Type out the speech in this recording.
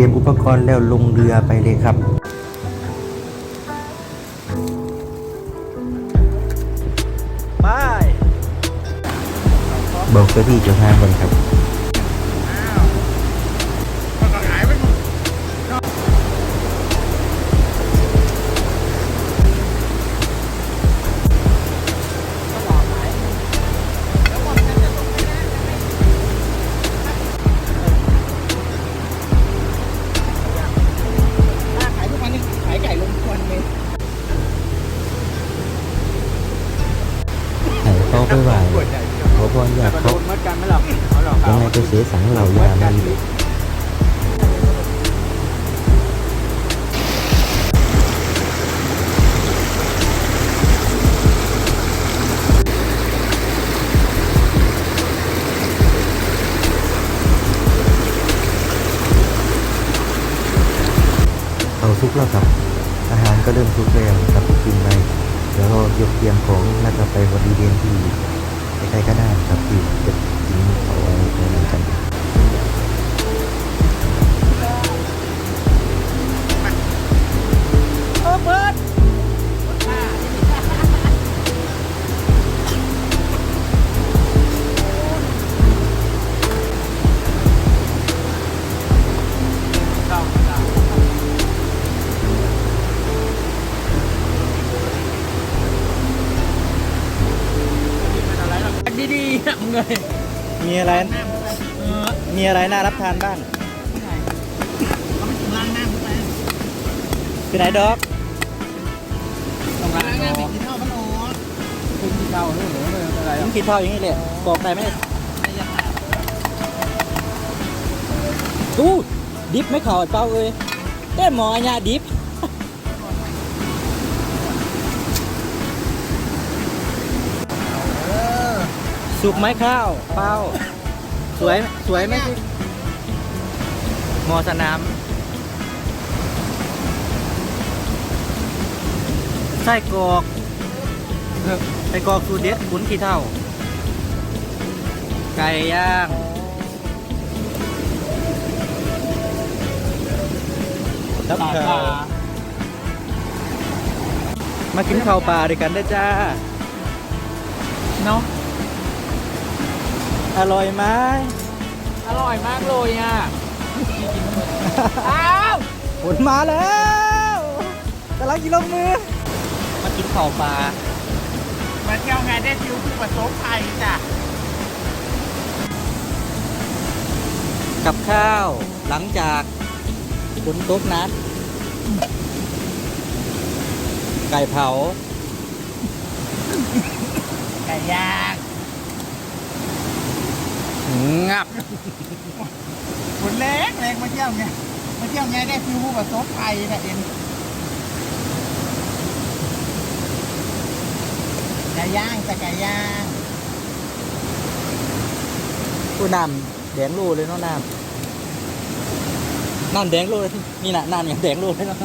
รียมอุปกรณ์แล้วลงเรือไปเลยครับไปบอกเจ้าที่เจ้าทางกันครับ ให้เขาไหวขอพรอยากโดเขานมัดกันไหมล่ะเอาหรอยังไงก็เสียสังเหล่ายามันเอาซุกแล้วครับ อาหารก็เริ่มซุกแล้วครับกินไป เดี๋ยวเรายกเตรียมของแล้วก็ไปบริเวณที่ใกล้ๆก็ได้ครับที่จะกินเขาไว้ เลยมีอะไร เออมีอะไรน่ารับทานบ้างเขาไม่ถึงล้างหน้ามึงไปคือไหนดอกต้องล้างหน้าไปกินข้าวมันอ๋อคุณกินข้าวเรื่อหรืออะไรต้องคิดเท่าอย่างนี้เลยบอกได้ไหมอู้ดิฟไม่เข่าเป้าเอ้ยได้หมออัญญาดิฟ สุกไหมข้าวเป้าสวยสวยไหมสิหมอสนามไส้กรอกเออไส้กรอกสูตรเด็ดขุนขี้เท่า ไก่ย่างตับปลามากินข้าวปลาด้วยกันได้อจ้า เนาะ อร่อยไหมอร่อยมากเลยอะ อ้าวผลมาแล้วกำลังกินลงมือ มากินข้าวปลา มาเที่ยวงานได้ฟิวผู้ประสบภัยจ้ะ กับข้าวหลังจากฝนตกนะไก่เผา ไก่ย่าง งับฝนแรงแรงมาเที่ยวไงมาเที่ยวไงได้ฟิวผู้ประสบภัยนะเอ็นไก่ย่างจะไก่ย่างผู้นำแดงรูเลยเนาะน้ำน้ำแดงรูเลยนี่น่ะน้ำอย่างแดงรูเลยเนาะ